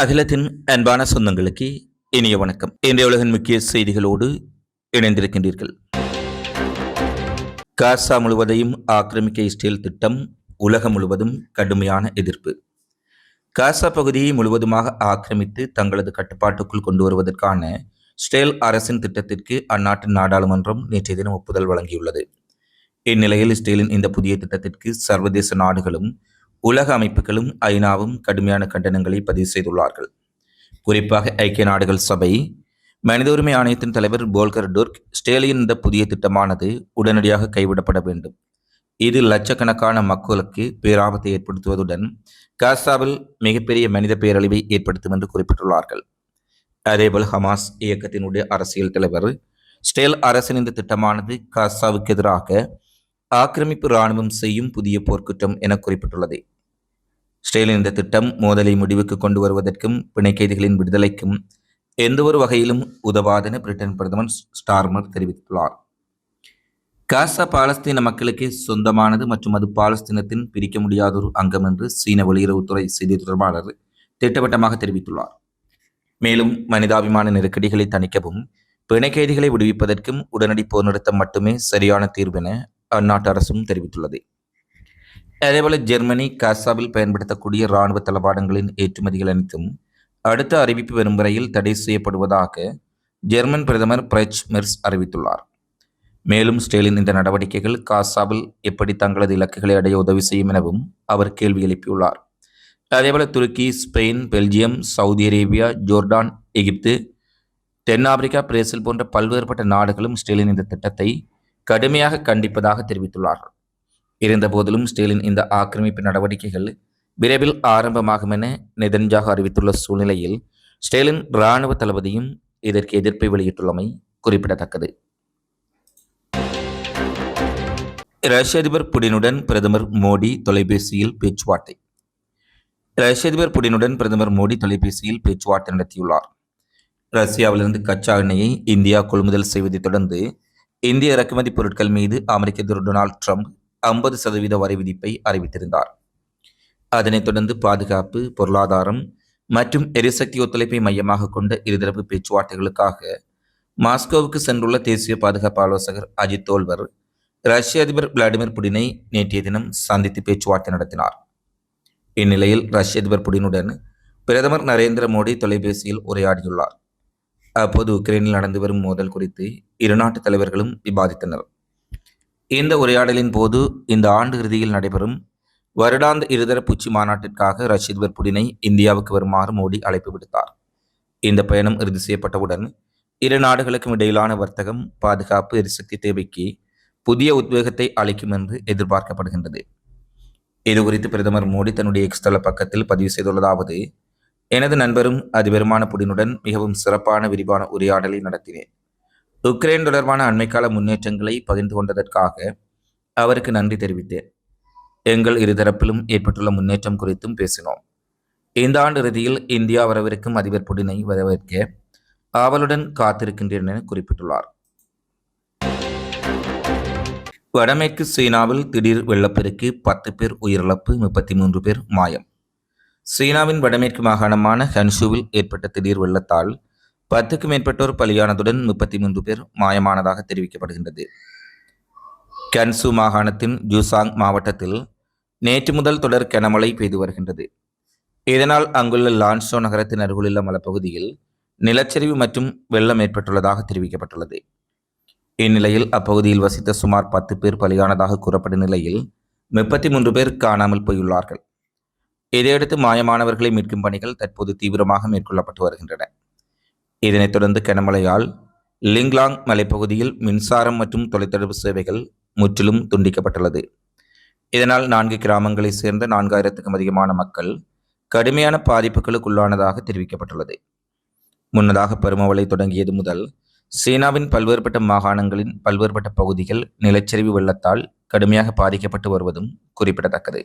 அகிலத்தின் அன்பான சொந்தங்களுக்கு இனிய வணக்கம். இன்றைய உலகின் முக்கிய செய்திகளோடு இணைந்திருக்கின்றீர்கள். காசா முழுவதையும் ஆக்கிரமிக்க இஸ்ரேல் திட்டம் உலகம் முழுவதும் கடுமையான எதிர்ப்பு. காசா பகுதியை முழுவதுமாக ஆக்கிரமித்து தங்களது கட்டுப்பாட்டுக்குள் கொண்டு வருவதற்கான ஸ்டேல் அரசின் திட்டத்திற்கு அந்நாட்டின் நாடாளுமன்றம் நேற்றைய தினம் ஒப்புதல் வழங்கியுள்ளது. இந்நிலையில் இஸ்ரேலின் இந்த புதிய திட்டத்திற்கு சர்வதேச நாடுகளும் உலக அமைப்புகளும் ஐநாவும் கடுமையான கண்டனங்களை பதிவு செய்துள்ளார்கள். குறிப்பாக ஐக்கிய நாடுகள் சபை மனித உரிமை ஆணையத்தின் தலைவர் போல்கர் டுர்க் ஸ்டேலியின் இந்த புதிய திட்டமானது உடனடியாக கைவிடப்பட வேண்டும். இது லட்சக்கணக்கான மக்களுக்கு பேராபத்தை ஏற்படுத்துவதுடன் காசாவில் மிகப்பெரிய மனித பேரழிவை ஏற்படுத்தும் என்று குறிப்பிட்டுள்ளார்கள். அதேபோல் ஹமாஸ் இயக்கத்தினுடைய அரசியல் தலைவர் ஸ்டேல் அரசின் இந்த திட்டமானது காசாவுக்கு எதிராக ஆக்கிரமிப்பு இராணுவம் செய்யும் புதிய போர்க்குற்றம் என குறிப்பிட்டுள்ளது. ஸ்டெயிலின் இந்த திட்டம் மோதலை முடிவுக்கு கொண்டு வருவதற்கும் பிணைக்கைதிகளின் விடுதலைக்கும் எந்தவொரு வகையிலும் உதவாதென பிரிட்டன் பிரதமர் ஸ்டார்மர் தெரிவித்துள்ளார். காசா பாலஸ்தீன மக்களுக்கு சொந்தமானது மற்றும் அது பாலஸ்தீனத்தின் பிரிக்க முடியாத ஒரு அங்கம் என்று சீன வெளியுறவுத்துறை செய்தி தொடர்பாளர் திட்டவட்டமாக தெரிவித்துள்ளார். மேலும் மனிதாபிமான நெருக்கடிகளை தணிக்கவும் பிணைக்கைதிகளை விடுவிப்பதற்கும் உடனடி போர் நிறுத்தம் மட்டுமே சரியான தீர்வென அந்நாட்டு அரசும் தெரிவித்துள்ளது. அதேபோல ஜெர்மனி காசாவில் பயன்படுத்தக்கூடிய இராணுவ தளபாடங்களின் ஏற்றுமதிகள் அனைத்தும் அடுத்த அறிவிப்பு வரும் வரையில் தடை செய்யப்படுவதாக ஜெர்மன் பிரதமர் பிரெச் மெர்ஸ் அறிவித்துள்ளார். மேலும் ஸ்டேலின் இந்த நடவடிக்கைகள் காசாவில் எப்படி தங்களது இலக்குகளை அடைய உதவி செய்யும் எனவும் அவர் கேள்வி எழுப்பியுள்ளார். அதேபோல துருக்கி Spain Belgium Saudi Arabia Jordan எகிப்து தென்னாப்பிரிக்கா பிரேசில் போன்ற பல்வேறுபட்ட நாடுகளும் ஸ்டேலின் இந்த திட்டத்தை கடுமையாக கண்டிப்பதாக தெரிவித்துள்ளார்கள். இருந்தபோதிலும் ஸ்டேலின் இந்த ஆக்கிரமிப்பு நடவடிக்கைகள் விரைவில் ஆரம்பமாகும் என நெதன்ஜாக அறிவித்துள்ள சூழ்நிலையில் ஸ்டேலின் இராணுவ தளபதியும் இதற்கு எதிர்ப்பை வெளியிட்டுள்ளமை குறிப்பிடத்தக்கது. ரஷ்ய அதிபர் புடினுடன் பிரதமர் மோடி தொலைபேசியில் பேச்சுவார்த்தை. ரஷ்ய அதிபர் புடினுடன் பிரதமர் மோடி தொலைபேசியில் பேச்சுவார்த்தை நடத்தியுள்ளார். ரஷ்யாவிலிருந்து கச்சா எண்ணெயை இந்தியா கொள்முதல் செய்வதை தொடர்ந்து இந்திய இறக்குமதி பொருட்கள் மீது அமெரிக்க அதிபர் டொனால்ட் ட்ரம்ப் ஐம்பது சதவீத வரி விதிப்பை அறிவித்திருந்தார். அதனைத் தொடர்ந்து பாதுகாப்பு பொருளாதாரம் மற்றும் எரிசக்தி ஒத்துழைப்பை மையமாக கொண்ட இருதரப்பு பேச்சுவார்த்தைகளுக்காக மாஸ்கோவுக்கு சென்றுள்ள தேசிய பாதுகாப்பு ஆலோசகர் அஜித் தோல்வர் ரஷ்ய அதிபர் விளாடிமிர் புடினை நேற்றைய தினம் சந்தித்து பேச்சுவார்த்தை நடத்தினார். இந்நிலையில் ரஷ்ய அதிபர் புடினுடன் பிரதமர் நரேந்திர மோடி தொலைபேசியில் உரையாடியுள்ளார். அப்போது உக்ரைனில் நடந்து வரும் மோதல் குறித்து இரு நாட்டு தலைவர்களும் விவாதித்தனர். இந்த உரையாடலின் போது இந்த ஆண்டு இறுதியில் நடைபெறும் வருடாந்த இருதரப்பு உச்சி மாநாட்டிற்காக ரஷீத் பர்புடினை புடினை இந்தியாவுக்கு வருமாறு மோடி அழைப்பு விடுத்தார். இந்த பயணம் இறுதி செய்யப்பட்டவுடன் இரு நாடுகளுக்கும் இடையிலான வர்த்தகம் பாதுகாப்பு எரிசக்தி தேவைக்கு புதிய உத்வேகத்தை அளிக்கும் என்று எதிர்பார்க்கப்படுகின்றது. இது குறித்து பிரதமர் மோடி தன்னுடைய எக்ஸ்தள பக்கத்தில் பதிவு செய்துள்ளதாவது எனது நண்பரும் அதிபருமான புடினுடன் மிகவும் சிறப்பான விரிவான உரையாடலை நடத்தினேன். உக்ரைன் தொடர்பான அண்மைக்கால முன்னேற்றங்களை பகிர்ந்து கொண்டதற்காக அவருக்கு நன்றி தெரிவித்தேன் எங்கள் இருதரப்பிலும் ஏற்பட்டுள்ள முன்னேற்றம் குறித்தும் பேசினோம். இந்த ஆண்டு இறுதியில் இந்தியா வரவிருக்கும் அதிபர் புடினை வரவேற்க ஆவலுடன் காத்திருக்கின்றேன் என குறிப்பிட்டுள்ளார். வடமேற்கு சீனாவில் திடீர் வெள்ளப்பெருக்கு பத்து பேர் உயிரிழப்பு முப்பத்தி மூன்று பேர் மாயம். சீனாவின் வடமேற்கு மாகாணமான ஹன்ஷுவில் ஏற்பட்ட திடீர் வெள்ளத்தால் பத்துக்கும் மேற்பட்டோர் பலியானதுடன் முப்பத்தி மூன்று பேர் மாயமானதாக தெரிவிக்கப்படுகின்றது. கன்சு மாகாணத்தின் ஜூசாங் மாவட்டத்தில் நேற்று முதல் தொடர் கனமழை பெய்து வருகின்றது. இதனால் அங்குள்ள லான்சோ நகரத்தின் அருகிலுள்ள மலைப்பகுதியில் நிலச்சரிவு மற்றும் வெள்ளம் ஏற்பட்டுள்ளதாக தெரிவிக்கப்பட்டுள்ளது. இந்நிலையில் அப்பகுதியில் வசித்த சுமார் பத்து பேர் பலியானதாக கூறப்படும் நிலையில் முப்பத்தி மூன்று பேர் காணாமல் போயுள்ளார்கள். இதையடுத்து மாயமானவர்களை மீட்கும் பணிகள் தற்போது தீவிரமாக மேற்கொள்ளப்பட்டு வருகின்றன. இதனைத் தொடர்ந்து கனமழையால் லிங்லாங் மலைப்பகுதியில் மின்சாரம் மற்றும் தொலைத்தொடர்பு சேவைகள் முற்றிலும் துண்டிக்கப்பட்டுள்ளது. இதனால் நான்கு கிராமங்களைச் சேர்ந்த நான்காயிரத்துக்கும் அதிகமான மக்கள் கடுமையான பாதிப்புகளுக்குள்ளானதாக தெரிவிக்கப்பட்டுள்ளது. முன்னதாக பருமவளை தொடங்கியது முதல் சீனாவின் பல்வேறுபட்ட மாகாணங்களின் பல்வேறுபட்ட பகுதிகள் நிலச்சரிவு வெள்ளத்தால் கடுமையாக பாதிக்கப்பட்டு வருவதும் குறிப்பிடத்தக்கது.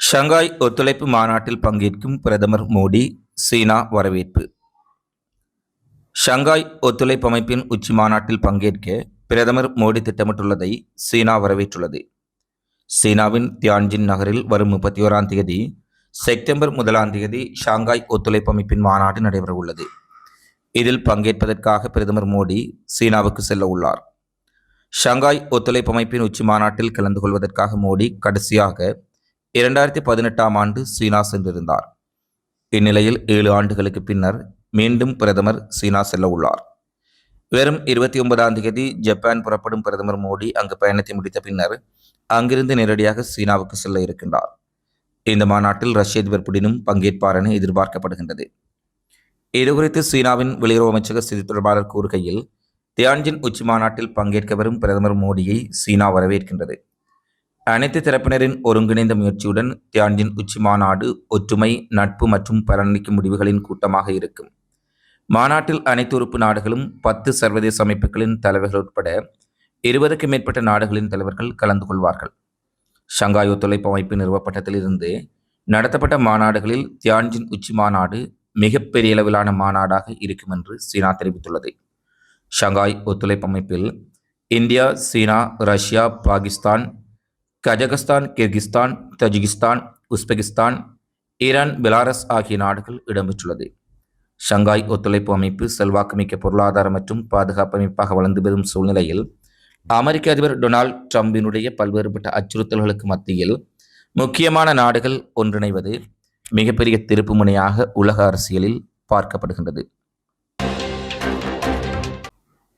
ஷங்காய் ஒத்துழைப்பு மாநாட்டில் பங்கேற்கும் பிரதமர் மோடி சீனா வரவேற்பு. ஷங்காய் ஒத்துழைப்பு அமைப்பின் உச்சி மாநாட்டில் பங்கேற்க பிரதமர் மோடி திட்டமிட்டுள்ளதை சீனா வரவேற்றுள்ளது. சீனாவின் தியான்ஜின் நகரில் வரும் முப்பத்தி ஓராம் தேதி செப்டம்பர் முதலாம் தேதி ஷாங்காய் ஒத்துழைப்பு அமைப்பின் மாநாடு நடைபெறவுள்ளது இதில் பங்கேற்பதற்காக பிரதமர் மோடி சீனாவுக்கு செல்ல உள்ளார். ஷாங்காய் ஒத்துழைப்பு அமைப்பின் உச்சி மாநாட்டில் கலந்து கொள்வதற்காக மோடி கடைசியாக இரண்டாயிரத்தி பதினெட்டாம் ஆண்டு சீனா சென்றிருந்தார். இந்நிலையில் ஏழு ஆண்டுகளுக்கு பின்னர் மீண்டும் பிரதமர் சீனா செல்ல உள்ளார். வெறும் இருபத்தி ஒன்பதாம் தேதி ஜப்பான் புறப்படும் பிரதமர் மோடி அங்கு பயணத்தை முடித்த பின்னர் அங்கிருந்து நேரடியாக சீனாவுக்கு செல்ல இருக்கின்றார். இந்த மாநாட்டில் ரஷ்ய அதிபர் புடினும் பங்கேற்பார் என எதிர்பார்க்கப்படுகின்றது. இதுகுறித்து சீனாவின் வெளியுறவு அமைச்சக செய்தி தொடர்பாளர் கூறுகையில் தியான்ஜின் உச்சி மாநாட்டில் பங்கேற்க வரும் பிரதமர் மோடியை சீனா வரவேற்கின்றது. அனைத்து தரப்பினரின் ஒருங்கிணைந்த முயற்சியுடன் தியான்ஜின் உச்சி மாநாடு ஒற்றுமை நட்பு மற்றும் பலனளிக்கும் முடிவுகளின் கூட்டமாக இருக்கும். மாநாட்டில் அனைத்து உறுப்பு நாடுகளும் பத்து சர்வதேச அமைப்புகளின் தலைவர்கள் உட்பட இருபதுக்கும் மேற்பட்ட நாடுகளின் தலைவர்கள் கலந்து கொள்வார்கள். ஷங்காய் ஒத்துழைப்பு அமைப்பு நிறுவப்பட்டதிலிருந்து நடத்தப்பட்ட மாநாடுகளில் தியான்ஜின் உச்சி மாநாடு மிகப்பெரிய அளவிலான மாநாடாக இருக்கும் என்று சீனா தெரிவித்துள்ளது. ஷங்காய் ஒத்துழைப்பு அமைப்பில் India China Russia Pakistan Kazakhstan Kyrgyzstan Tajikistan Uzbekistan Iran Belarus ஆகிய நாடுகள் இடம்பெற்றுள்ளது. ஷங்காய் ஒத்துழைப்பு அமைப்பு செல்வாக்குமிக்க பொருளாதார மற்றும் பாதுகாப்பு அமைப்பாக வளர்ந்து வரும் சூழ்நிலையில் அமெரிக்க அதிபர் டொனால்ட் ட்ரம்பினுடைய பல்வேறுபட்ட அச்சுறுத்தல்களுக்கு மத்தியில் முக்கியமான நாடுகள் ஒன்றிணைவது மிகப்பெரிய திருப்புமுனையாக உலக அரசியலில் பார்க்கப்படுகின்றது.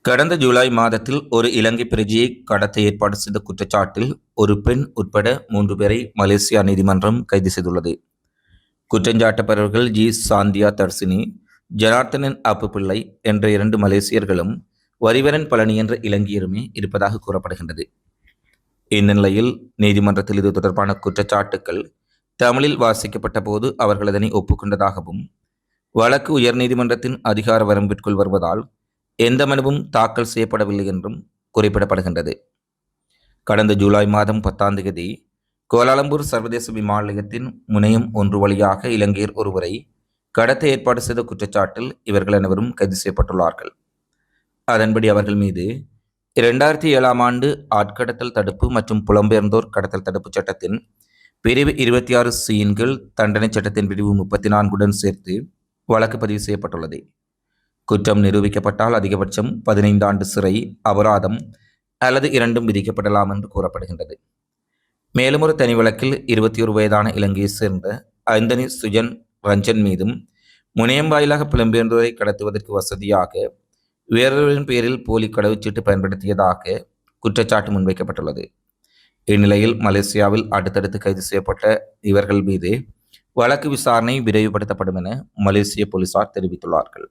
கடந்த ஜூலை மாதத்தில் ஒரு இலங்கை பிரஜையை கடத்த ஏற்பாடு செய்த குற்றச்சாட்டில் ஒரு பெண் உட்பட மூன்று பேரை மலேசியா நீதிமன்றம் கைது செய்துள்ளது. குற்றஞ்சாட்டப்பட்டவர்கள் ஜி. சாந்தியா தர்சினி ஜனார்த்தனன் அப்பு பிள்ளை என்ற இரண்டு மலேசியர்களும் வரிவரன் பழனி என்ற இலங்கையருமே இருப்பதாக கூறப்படுகின்றது. இந்நிலையில் நீதிமன்றத்தில் இது தொடர்பான குற்றச்சாட்டுக்கள் தமிழில் வாசிக்கப்பட்ட போது அவர்கள் அதனை ஒப்புக்கொண்டதாகவும் வழக்கு உயர்நீதிமன்றத்தின் அதிகார வரம்பிற்குள் வருவதால் எந்த மனுவும் தாக்கல் செய்யப்படவில்லை என்றும் குறிப்பிடப்படுகின்றது. கடந்த ஜூலை மாதம் பத்தாம் தேதி கோலாலம்பூர் சர்வதேச விமான நிலையத்தின் முனையம் ஒன்று வழியாக இலங்கையர் ஒருவரை கடத்த ஏற்பாடு செய்த குற்றச்சாட்டில் இவர்கள் அனைவரும் கைது செய்யப்பட்டுள்ளார்கள். அதன்படி அவர்கள் மீது இரண்டாயிரத்தி ஏழாம் ஆண்டு ஆட்கடத்தல் தடுப்பு மற்றும் புலம்பெயர்ந்தோர் கடத்தல் தடுப்பு சட்டத்தின் பிரிவு இருபத்தி ஆறு கீழ் தண்டனை சட்டத்தின் பிரிவு முப்பத்தி நான்குடன் சேர்த்து வழக்கு பதிவு செய்யப்பட்டுள்ளது. குற்றம் நிரூபிக்கப்பட்டால் அதிகபட்சம் பதினைந்து ஆண்டு சிறை அபராதம் அல்லது இரண்டும் விதிக்கப்படலாம் என்று கூறப்படுகின்றது. மேலும் ஒரு தனி வழக்கில் இருபத்தி ஒரு வயதான இலங்கையை சேர்ந்த அந்தனி சுஜன் ரஞ்சன் மீதும் முனையம் வாயிலாக புலம்பெயர்ந்ததை கடத்துவதற்கு வசதியாக வேறொருவரின் பேரில் போலி கடவுச்சீட்டு பயன்படுத்தியதாக குற்றச்சாட்டு முன்வைக்கப்பட்டுள்ளது. இந்நிலையில் மலேசியாவில் அடுத்தடுத்து கைது செய்யப்பட்ட இவர்கள் மீது வழக்கு விசாரணை விரைவுபடுத்தப்படும் என மலேசிய போலீசார் தெரிவித்துள்ளார்கள்.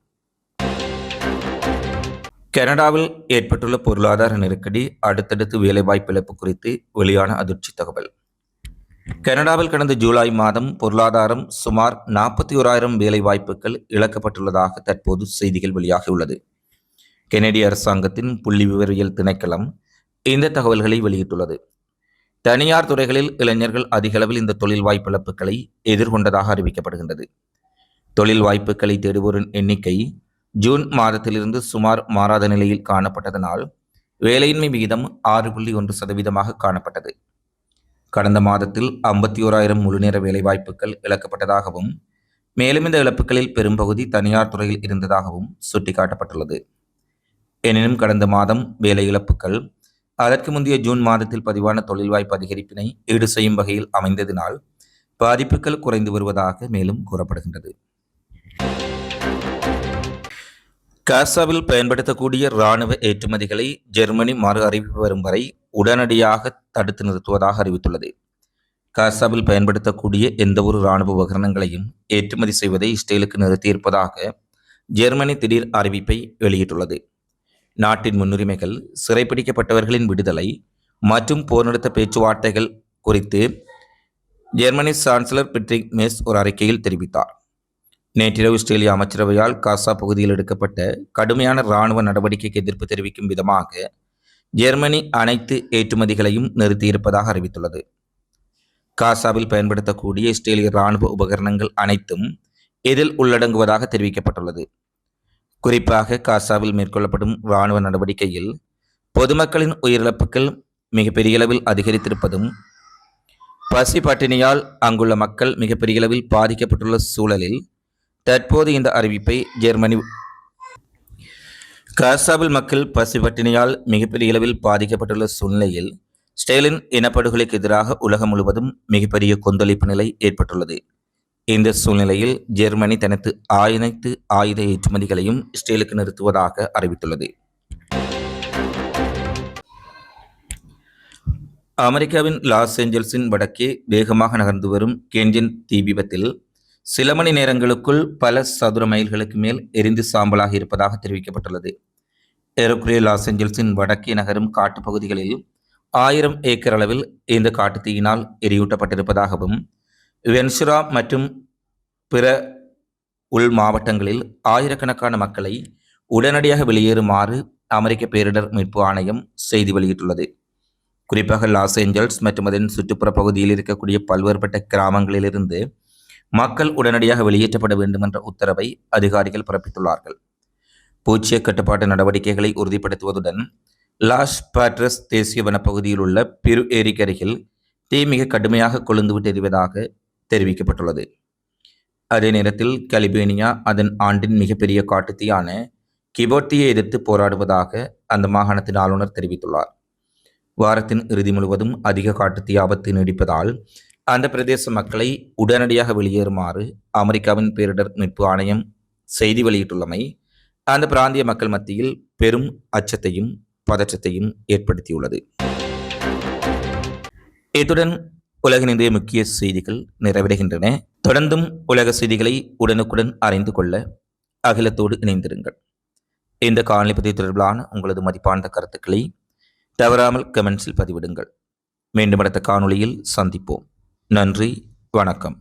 கனடாவில் ஏற்பட்டுள்ள பொருளாதார நெருக்கடி அடுத்தடுத்து வேலைவாய்ப்பு இழப்பு குறித்து வெளியான அதிர்ச்சி தகவல். கனடாவில் கடந்த ஜூலை மாதம் பொருளாதாரம் சுமார் நாற்பத்தி ஓராயிரம் வேலைவாய்ப்புகள் இழக்கப்பட்டுள்ளதாக தற்போது செய்திகள் வெளியாகியுள்ளது. கெனடிய அரசாங்கத்தின் புள்ளி விவரியல் திணைக்களம் இந்த தகவல்களை வெளியிட்டுள்ளது. தனியார் துறைகளில் இளைஞர்கள் அதிகளவில் இந்த தொழில் வாய்ப்பு இழப்புகளை எதிர்கொண்டதாக அறிவிக்கப்படுகின்றது. தொழில் வாய்ப்புகளை தேடுவோரின் எண்ணிக்கை ஜூன் மாதத்திலிருந்து சுமார் மாறாத நிலையில் காணப்பட்டதனால் வேலையின்மை விகிதம் ஆறு புள்ளி ஒன்று சதவீதமாக காணப்பட்டது. கடந்த மாதத்தில் ஐம்பத்தி ஓராயிரம் முழுநேர வேலைவாய்ப்புகள் இழக்கப்பட்டதாகவும் மேலும் இந்த இழப்புகளில் பெரும்பகுதி தனியார் துறையில் இருந்ததாகவும் சுட்டிக்காட்டப்பட்டுள்ளது. எனினும் கடந்த மாதம் வேலை இழப்புகள் அதற்கு முந்தைய ஜூன் மாதத்தில் பதிவான தொழில் வாய்ப்பு அதிகரிப்பினை ஈடு செய்யும் வகையில் அமைந்ததினால் பாதிப்புகள் குறைந்து வருவதாக மேலும் கூறப்படுகின்றது. காசாவில் பயன்படுத்தக்கூடிய இராணுவ ஏற்றுமதிகளை ஜெர்மனி மறு அறிவிப்பு வரும் வரை உடனடியாக தடுத்து நிறுத்துவதாக அறிவித்துள்ளது. காசாவில் பயன்படுத்தக்கூடிய எந்தவொரு இராணுவ உபகரணங்களையும் ஏற்றுமதி செய்வதை இஸ்ரேலுக்கு நிறுத்தியிருப்பதாக ஜெர்மனி திடீர் அறிவிப்பை வெளியிட்டுள்ளது. நாட்டின் முன்னுரிமைகள் சிறைப்பிடிக்கப்பட்டவர்களின் விடுதலை மற்றும் போர் நிறுத்த பேச்சுவார்த்தைகள் குறித்து ஜெர்மனி சான்சலர் பிட்ரிக் மேஸ் ஒரு அறிக்கையில் தெரிவித்தார். நேற்றிரவு இஸ்ரேலிய அமைச்சரவையால் காசா பகுதியில் எடுக்கப்பட்ட கடுமையான இராணுவ நடவடிக்கைக்கு எதிர்ப்பு தெரிவிக்கும் விதமாக ஜெர்மனி அனைத்து ஏற்றுமதிகளையும் நிறுத்தியிருப்பதாக அறிவித்துள்ளது. காசாவில் பயன்படுத்தக்கூடிய இஸ்ரேலிய இராணுவ உபகரணங்கள் அனைத்தும் இதில் உள்ளடங்குவதாக தெரிவிக்கப்பட்டுள்ளது. குறிப்பாக காசாவில் மேற்கொள்ளப்படும் இராணுவ நடவடிக்கையில் பொதுமக்களின் உயிரிழப்புகள் மிக அளவில் அதிகரித்திருப்பதும் பசி பட்டினியால் அங்குள்ள மக்கள் மிகப்பெரிய அளவில் பாதிக்கப்பட்டுள்ள சூழலில் தற்போது இந்த அறிவிப்பை ஜெர்மனி காசாவில் மக்கள் பசிபட்டினியால் மிகப்பெரிய அளவில் பாதிக்கப்பட்டுள்ள சூழ்நிலையில் ஸ்டெலின் இனப்படுகொலைக்கு எதிராக உலகம் முழுவதும் மிகப்பெரிய கொந்தளிப்பு நிலை ஏற்பட்டுள்ளது. இந்த சூழ்நிலையில் ஜெர்மனி தனது ஆயனைத்து ஆயுத ஏற்றுமதிகளையும் ஸ்டேலுக்கு நிறுத்துவதாக அறிவித்துள்ளது. அமெரிக்காவின் லாஸ் ஏஞ்சல்ஸின் வடக்கே வேகமாக நகர்ந்து வரும் கேன்ஜின் தீ விபத்தில் சில மணி நேரங்களுக்குள் பல சதுர மைல்களுக்கு மேல் எரிந்து சாம்பலாக இருப்பதாக தெரிவிக்கப்பட்டுள்ளது. ஏறக்குறைய லாஸ் ஏஞ்சல்ஸின் வடக்கே நகரும் காட்டுப்பகுதிகளில் ஆயிரம் ஏக்கர் அளவில் இந்த காட்டுத்தீயினால் எரியூட்டப்பட்டிருப்பதாகவும் வென்சுரா மற்றும் பிற உள் மாவட்டங்களில் ஆயிரக்கணக்கான மக்களை உடனடியாக வெளியேறுமாறு அமெரிக்க பேரிடர் மீட்பு ஆணையம் செய்தி வெளியிட்டுள்ளது. குறிப்பாக லாஸ் ஏஞ்சல்ஸ் மற்றும் அதன் சுற்றுப்புற பகுதியில் இருக்கக்கூடிய பல்வேறுபட்ட கிராமங்களிலிருந்து மக்கள் உடனடியாக வெளியேற்றப்பட வேண்டும் என்ற உத்தரவை அதிகாரிகள் பிறப்பித்துள்ளார்கள். பூச்சிய கட்டுப்பாட்டு நடவடிக்கைகளை உறுதிப்படுத்துவதுடன் லாஸ் பாட்ரஸ் தேசிய வனப்பகுதியில் உள்ள பிரு ஏரிக்கரையில் தீ மிக கடுமையாக கொழுந்துவிட்டு எறிவதாக தெரிவிக்கப்பட்டுள்ளது. அதே நேரத்தில் கலிபேனியா அதன் ஆண்டின் மிகப்பெரிய காட்டுத்தீயான கிபோட்டியை எதிர்த்து போராடுவதாக அந்த மாகாணத்தின் ஆளுநர் தெரிவித்துள்ளார். வாரத்தின் இறுதி முழுவதும் அதிக காட்டுத்தீ ஆபத்து நீடிப்பதால் அந்த பிரதேச மக்களை உடனடியாக வெளியேறுமாறு அமெரிக்காவின் பேரிடர் மீட்பு ஆணையம் செய்தி வெளியிட்டுள்ளமை அந்த பிராந்திய மக்கள் மத்தியில் பெரும் அச்சத்தையும் பதற்றத்தையும் ஏற்படுத்தியுள்ளது. இத்துடன் உலகின் இந்திய முக்கிய செய்திகள் நிறைவடைகின்றன. தொடர்ந்தும் உலக செய்திகளை உடனுக்குடன் அறிந்து கொள்ள அகிலத்தோடு இணைந்திருங்கள். இந்த காணொலி பதிவு தொடர்பிலான உங்களது மதிப்பான கருத்துக்களை தவறாமல் கமெண்ட்ஸில் பதிவிடுங்கள். மீண்டும் அடுத்த காணொளியில் சந்திப்போம். நன்றி வணக்கம்.